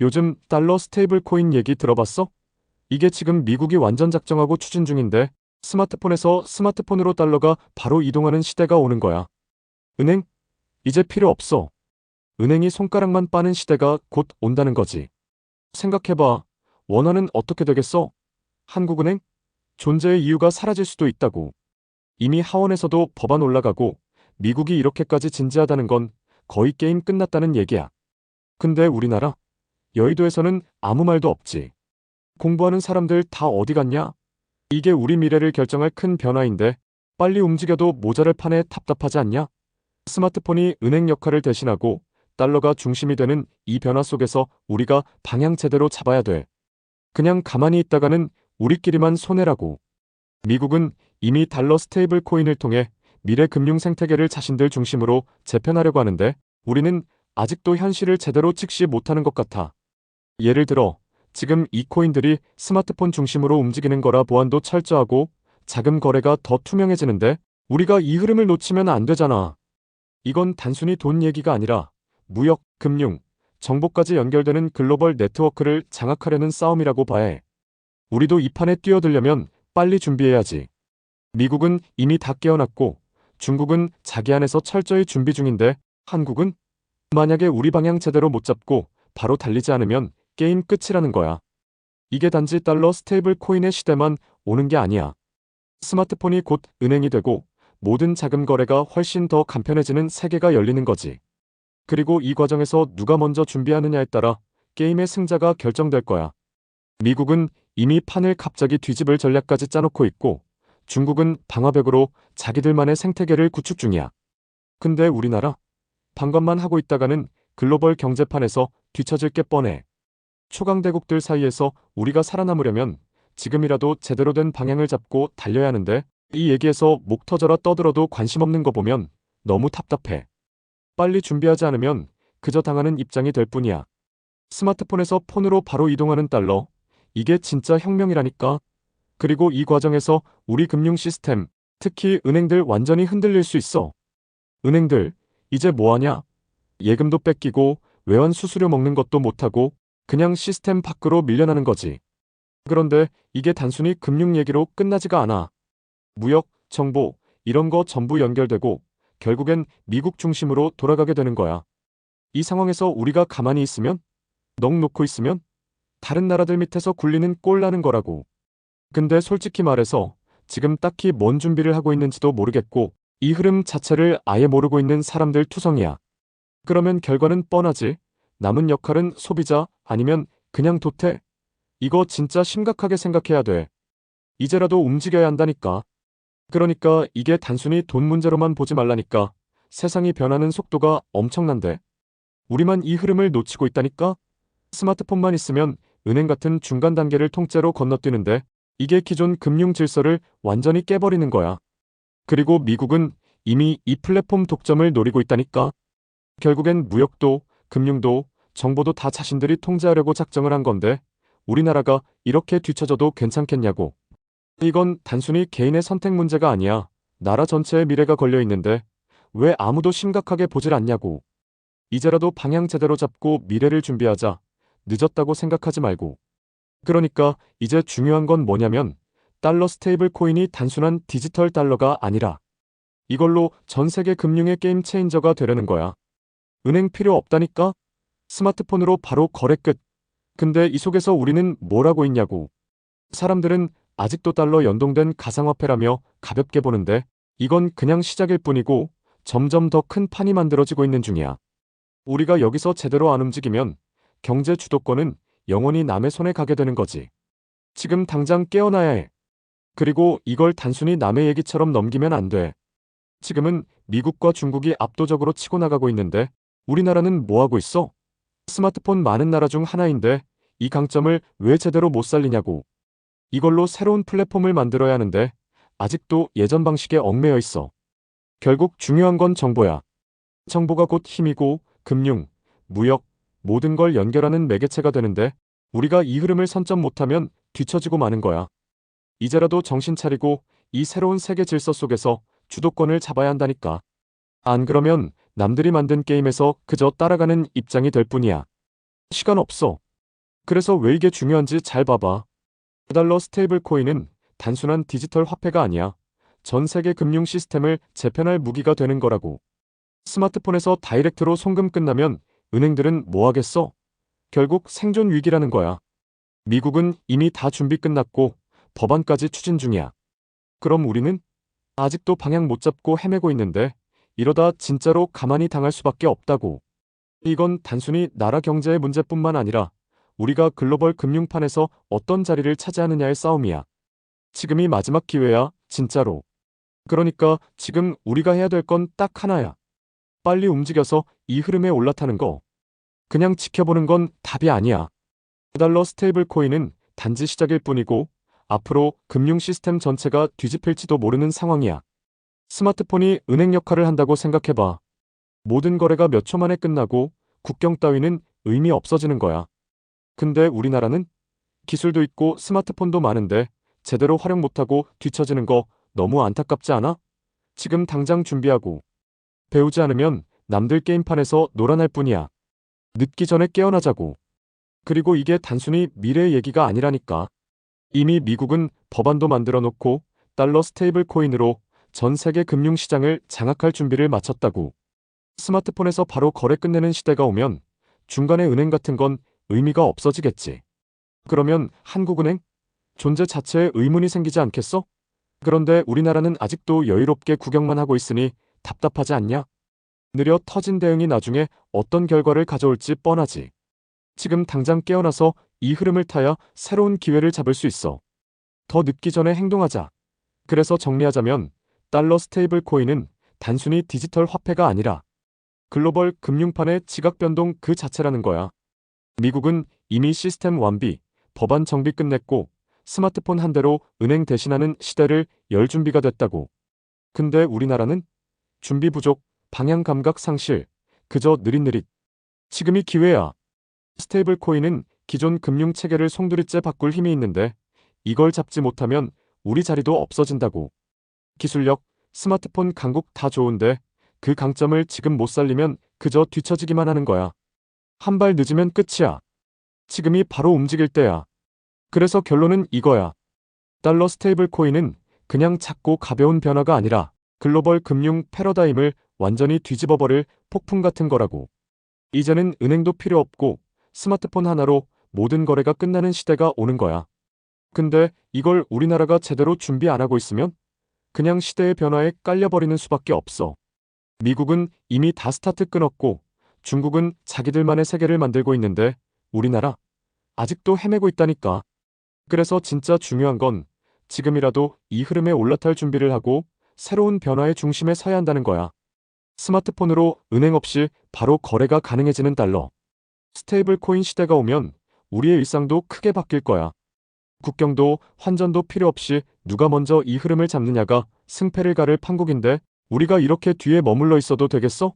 요즘 달러 스테이블 코인 얘기 들어봤어? 이게 지금 미국이 완전 작정하고 추진 중인데 스마트폰에서 스마트폰으로 달러가 바로 이동하는 시대가 오는 거야. 은행? 이제 필요 없어. 은행이 손가락만 빠는 시대가 곧 온다는 거지. 생각해봐. 원화는 어떻게 되겠어? 한국은행? 존재의 이유가 사라질 수도 있다고. 이미 하원에서도 법안 올라가고 미국이 이렇게까지 진지하다는 건 거의 게임 끝났다는 얘기야. 근데 우리나라? 여의도에서는 아무 말도 없지. 공부하는 사람들 다 어디 갔냐? 이게 우리 미래를 결정할 큰 변화인데 빨리 움직여도 모자랄 판에 답답하지 않냐? 스마트폰이 은행 역할을 대신하고 달러가 중심이 되는 이 변화 속에서 우리가 방향 제대로 잡아야 돼. 그냥 가만히 있다가는 우리끼리만 손해라고. 미국은 이미 달러 스테이블 코인을 통해 미래 금융 생태계를 자신들 중심으로 재편하려고 하는데 우리는 아직도 현실을 제대로 직시 못하는 것 같아. 예를 들어 지금 이 코인들이 스마트폰 중심으로 움직이는 거라 보안도 철저하고 자금 거래가 더 투명해지는데 우리가 이 흐름을 놓치면 안 되잖아. 이건 단순히 돈 얘기가 아니라 무역, 금융, 정보까지 연결되는 글로벌 네트워크를 장악하려는 싸움이라고 봐야 해. 우리도 이 판에 뛰어들려면 빨리 준비해야지. 미국은 이미 다 깨어났고 중국은 자기 안에서 철저히 준비 중인데 한국은 만약에 우리 방향 제대로 못 잡고 바로 달리지 않으면 게임 끝이라는 거야. 이게 단지 달러 스테이블 코인의 시대만 오는 게 아니야. 스마트폰이 곧 은행이 되고 모든 자금 거래가 훨씬 더 간편해지는 세계가 열리는 거지. 그리고 이 과정에서 누가 먼저 준비하느냐에 따라 게임의 승자가 결정될 거야. 미국은 이미 판을 갑자기 뒤집을 전략까지 짜놓고 있고 중국은 방화벽으로 자기들만의 생태계를 구축 중이야. 근데 우리나라? 방관만 하고 있다가는 글로벌 경제판에서 뒤처질 게 뻔해. 초강대국들 사이에서 우리가 살아남으려면 지금이라도 제대로 된 방향을 잡고 달려야 하는데 이 얘기에서 목 터져라 떠들어도 관심 없는 거 보면 너무 답답해. 빨리 준비하지 않으면 그저 당하는 입장이 될 뿐이야. 스마트폰에서 폰으로 바로 이동하는 달러. 이게 진짜 혁명이라니까. 그리고 이 과정에서 우리 금융 시스템, 특히 은행들 완전히 흔들릴 수 있어. 은행들, 이제 뭐하냐? 예금도 뺏기고 외환 수수료 먹는 것도 못하고 그냥 시스템 밖으로 밀려나는 거지. 그런데 이게 단순히 금융 얘기로 끝나지가 않아. 무역, 정보, 이런 거 전부 연결되고 결국엔 미국 중심으로 돌아가게 되는 거야. 이 상황에서 우리가 가만히 있으면? 넋 놓고 있으면? 다른 나라들 밑에서 굴리는 꼴 나는 거라고. 근데 솔직히 말해서 지금 딱히 뭔 준비를 하고 있는지도 모르겠고 이 흐름 자체를 아예 모르고 있는 사람들 투성이야. 그러면 결과는 뻔하지. 남은 역할은 소비자 아니면 그냥 도태. 이거 진짜 심각하게 생각해야 돼. 이제라도 움직여야 한다니까. 그러니까 이게 단순히 돈 문제로만 보지 말라니까. 세상이 변하는 속도가 엄청난데. 우리만 이 흐름을 놓치고 있다니까? 스마트폰만 있으면 은행 같은 중간 단계를 통째로 건너뛰는데 이게 기존 금융 질서를 완전히 깨버리는 거야. 그리고 미국은 이미 이 플랫폼 독점을 노리고 있다니까. 결국엔 무역도, 금융도, 정보도 다 자신들이 통제하려고 작정을 한 건데 우리나라가 이렇게 뒤처져도 괜찮겠냐고. 이건 단순히 개인의 선택 문제가 아니야. 나라 전체의 미래가 걸려 있는데 왜 아무도 심각하게 보질 않냐고. 이제라도 방향 제대로 잡고 미래를 준비하자. 늦었다고 생각하지 말고. 그러니까 이제 중요한 건 뭐냐면 달러 스테이블 코인이 단순한 디지털 달러가 아니라 이걸로 전 세계 금융의 게임 체인저가 되려는 거야. 은행 필요 없다니까? 스마트폰으로 바로 거래 끝. 근데 이 속에서 우리는 뭘 하고 있냐고. 사람들은 아직도 달러 연동된 가상화폐라며 가볍게 보는데 이건 그냥 시작일 뿐이고 점점 더 큰 판이 만들어지고 있는 중이야. 우리가 여기서 제대로 안 움직이면 경제 주도권은 영원히 남의 손에 가게 되는 거지. 지금 당장 깨어나야 해. 그리고 이걸 단순히 남의 얘기처럼 넘기면 안 돼. 지금은 미국과 중국이 압도적으로 치고 나가고 있는데 우리나라는 뭐 하고 있어? 스마트폰 많은 나라 중 하나인데 이 강점을 왜 제대로 못 살리냐고. 이걸로 새로운 플랫폼을 만들어야 하는데 아직도 예전 방식에 얽매여 있어. 결국 중요한 건 정보야. 정보가 곧 힘이고 금융, 무역, 모든 걸 연결하는 매개체가 되는데 우리가 이 흐름을 선점 못하면 뒤처지고 마는 거야. 이제라도 정신 차리고 이 새로운 세계 질서 속에서 주도권을 잡아야 한다니까. 안 그러면 남들이 만든 게임에서 그저 따라가는 입장이 될 뿐이야. 시간 없어. 그래서 왜 이게 중요한지 잘 봐봐. 달러 스테이블 코인은 단순한 디지털 화폐가 아니야. 전 세계 금융 시스템을 재편할 무기가 되는 거라고. 스마트폰에서 다이렉트로 송금 끝나면 은행들은 뭐 하겠어? 결국 생존 위기라는 거야. 미국은 이미 다 준비 끝났고 법안까지 추진 중이야. 그럼 우리는 아직도 방향 못 잡고 헤매고 있는데 이러다 진짜로 가만히 당할 수밖에 없다고. 이건 단순히 나라 경제의 문제뿐만 아니라 우리가 글로벌 금융판에서 어떤 자리를 차지하느냐의 싸움이야. 지금이 마지막 기회야, 진짜로. 그러니까 지금 우리가 해야 될 건 딱 하나야. 빨리 움직여서 이 흐름에 올라타는 거. 그냥 지켜보는 건 답이 아니야. 달러 스테이블 코인은 단지 시작일 뿐이고 앞으로 금융 시스템 전체가 뒤집힐지도 모르는 상황이야. 스마트폰이 은행 역할을 한다고 생각해봐. 모든 거래가 몇 초 만에 끝나고 국경 따위는 의미 없어지는 거야. 근데 우리나라는 기술도 있고 스마트폰도 많은데 제대로 활용 못하고 뒤처지는 거 너무 안타깝지 않아? 지금 당장 준비하고 배우지 않으면 남들 게임판에서 놀아날 뿐이야. 늦기 전에 깨어나자고. 그리고 이게 단순히 미래의 얘기가 아니라니까. 이미 미국은 법안도 만들어 놓고 달러 스테이블 코인으로 전 세계 금융 시장을 장악할 준비를 마쳤다고. 스마트폰에서 바로 거래 끝내는 시대가 오면 중간에 은행 같은 건 의미가 없어지겠지. 그러면 한국은행? 존재 자체에 의문이 생기지 않겠어? 그런데 우리나라는 아직도 여유롭게 구경만 하고 있으니 답답하지 않냐? 느려 터진 대응이 나중에 어떤 결과를 가져올지 뻔하지. 지금 당장 깨어나서 이 흐름을 타야 새로운 기회를 잡을 수 있어. 더 늦기 전에 행동하자. 그래서 정리하자면 달러 스테이블 코인은 단순히 디지털 화폐가 아니라 글로벌 금융판의 지각 변동 그 자체라는 거야. 미국은 이미 시스템 완비, 법안 정비 끝냈고 스마트폰 한 대로 은행 대신하는 시대를 열 준비가 됐다고. 근데 우리나라는 준비 부족, 방향 감각 상실, 그저 느릿느릿. 지금이 기회야. 스테이블 코인은 기존 금융 체계를 송두리째 바꿀 힘이 있는데 이걸 잡지 못하면 우리 자리도 없어진다고. 기술력, 스마트폰 강국 다 좋은데 그 강점을 지금 못 살리면 그저 뒤처지기만 하는 거야. 한 발 늦으면 끝이야. 지금이 바로 움직일 때야. 그래서 결론은 이거야. 달러 스테이블 코인은 그냥 작고 가벼운 변화가 아니라 글로벌 금융 패러다임을 완전히 뒤집어버릴 폭풍 같은 거라고. 이제는 은행도 필요 없고 스마트폰 하나로 모든 거래가 끝나는 시대가 오는 거야. 근데 이걸 우리나라가 제대로 준비 안 하고 있으면 그냥 시대의 변화에 깔려버리는 수밖에 없어. 미국은 이미 다 스타트 끊었고 중국은 자기들만의 세계를 만들고 있는데 우리나라 아직도 헤매고 있다니까. 그래서 진짜 중요한 건 지금이라도 이 흐름에 올라탈 준비를 하고 새로운 변화의 중심에 서야 한다는 거야. 스마트폰으로 은행 없이 바로 거래가 가능해지는 달러. 스테이블 코인 시대가 오면 우리의 일상도 크게 바뀔 거야. 국경도 환전도 필요 없이 누가 먼저 이 흐름을 잡느냐가 승패를 가를 판국인데 우리가 이렇게 뒤에 머물러 있어도 되겠어?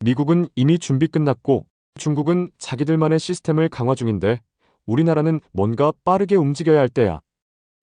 미국은 이미 준비 끝났고 중국은 자기들만의 시스템을 강화 중인데 우리나라는 뭔가 빠르게 움직여야 할 때야.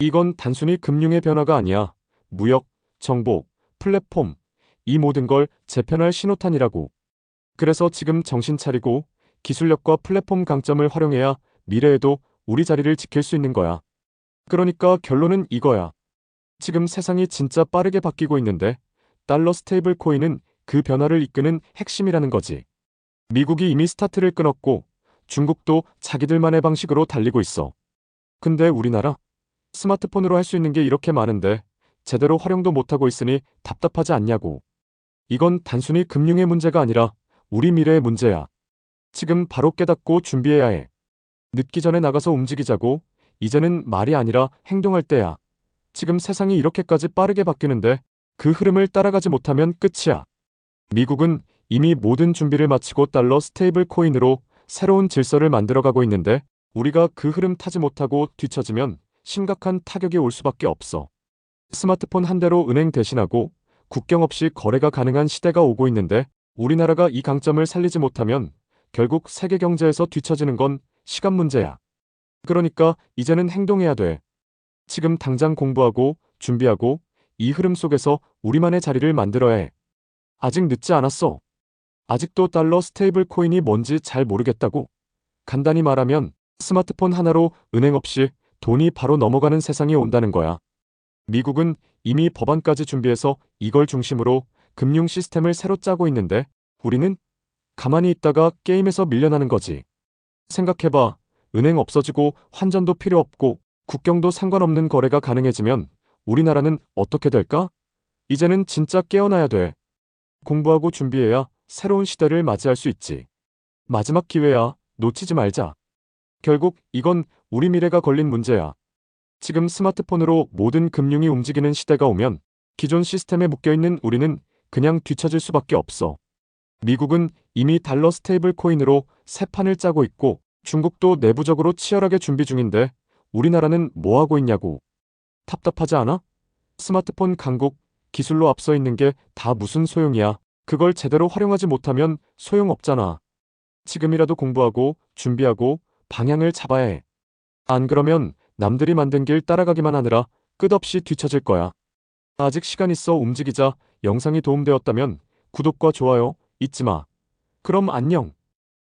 이건 단순히 금융의 변화가 아니야. 무역, 정보, 플랫폼, 이 모든 걸 재편할 신호탄이라고. 그래서 지금 정신 차리고 기술력과 플랫폼 강점을 활용해야 미래에도 우리 자리를 지킬 수 있는 거야. 그러니까 결론은 이거야. 지금 세상이 진짜 빠르게 바뀌고 있는데 달러 스테이블 코인은 그 변화를 이끄는 핵심이라는 거지. 미국이 이미 스타트를 끊었고 중국도 자기들만의 방식으로 달리고 있어. 근데 우리나라 스마트폰으로 할 수 있는 게 이렇게 많은데 제대로 활용도 못하고 있으니 답답하지 않냐고. 이건 단순히 금융의 문제가 아니라 우리 미래의 문제야. 지금 바로 깨닫고 준비해야 해. 늦기 전에 나가서 움직이자고. 이제는 말이 아니라 행동할 때야. 지금 세상이 이렇게까지 빠르게 바뀌는데 그 흐름을 따라가지 못하면 끝이야. 미국은 이미 모든 준비를 마치고 달러 스테이블 코인으로 새로운 질서를 만들어가고 있는데 우리가 그 흐름 타지 못하고 뒤처지면 심각한 타격이 올 수밖에 없어. 스마트폰 한 대로 은행 대신하고 국경 없이 거래가 가능한 시대가 오고 있는데 우리나라가 이 강점을 살리지 못하면 결국 세계 경제에서 뒤처지는 건 시간 문제야. 그러니까 이제는 행동해야 돼. 지금 당장 공부하고 준비하고 이 흐름 속에서 우리만의 자리를 만들어야 해. 아직 늦지 않았어. 아직도 달러 스테이블 코인이 뭔지 잘 모르겠다고. 간단히 말하면 스마트폰 하나로 은행 없이 돈이 바로 넘어가는 세상이 온다는 거야. 미국은 이미 법안까지 준비해서 이걸 중심으로 금융 시스템을 새로 짜고 있는데 우리는 가만히 있다가 게임에서 밀려나는 거지. 생각해봐. 은행 없어지고 환전도 필요 없고 국경도 상관없는 거래가 가능해지면 우리나라는 어떻게 될까? 이제는 진짜 깨어나야 돼. 공부하고 준비해야 새로운 시대를 맞이할 수 있지. 마지막 기회야. 놓치지 말자. 결국 이건 우리 미래가 걸린 문제야. 지금 스마트폰으로 모든 금융이 움직이는 시대가 오면 기존 시스템에 묶여있는 우리는 그냥 뒤처질 수밖에 없어. 미국은 이미 달러 스테이블 코인으로 새 판을 짜고 있고 중국도 내부적으로 치열하게 준비 중인데 우리나라는 뭐 하고 있냐고. 답답하지 않아? 스마트폰 강국, 기술로 앞서 있는 게 다 무슨 소용이야. 그걸 제대로 활용하지 못하면 소용없잖아. 지금이라도 공부하고 준비하고 방향을 잡아야 해. 안 그러면 남들이 만든 길 따라가기만 하느라 끝없이 뒤처질 거야. 아직 시간 있어 움직이자 영상이 도움되었다면 구독과 좋아요 잊지 마. 그럼 안녕.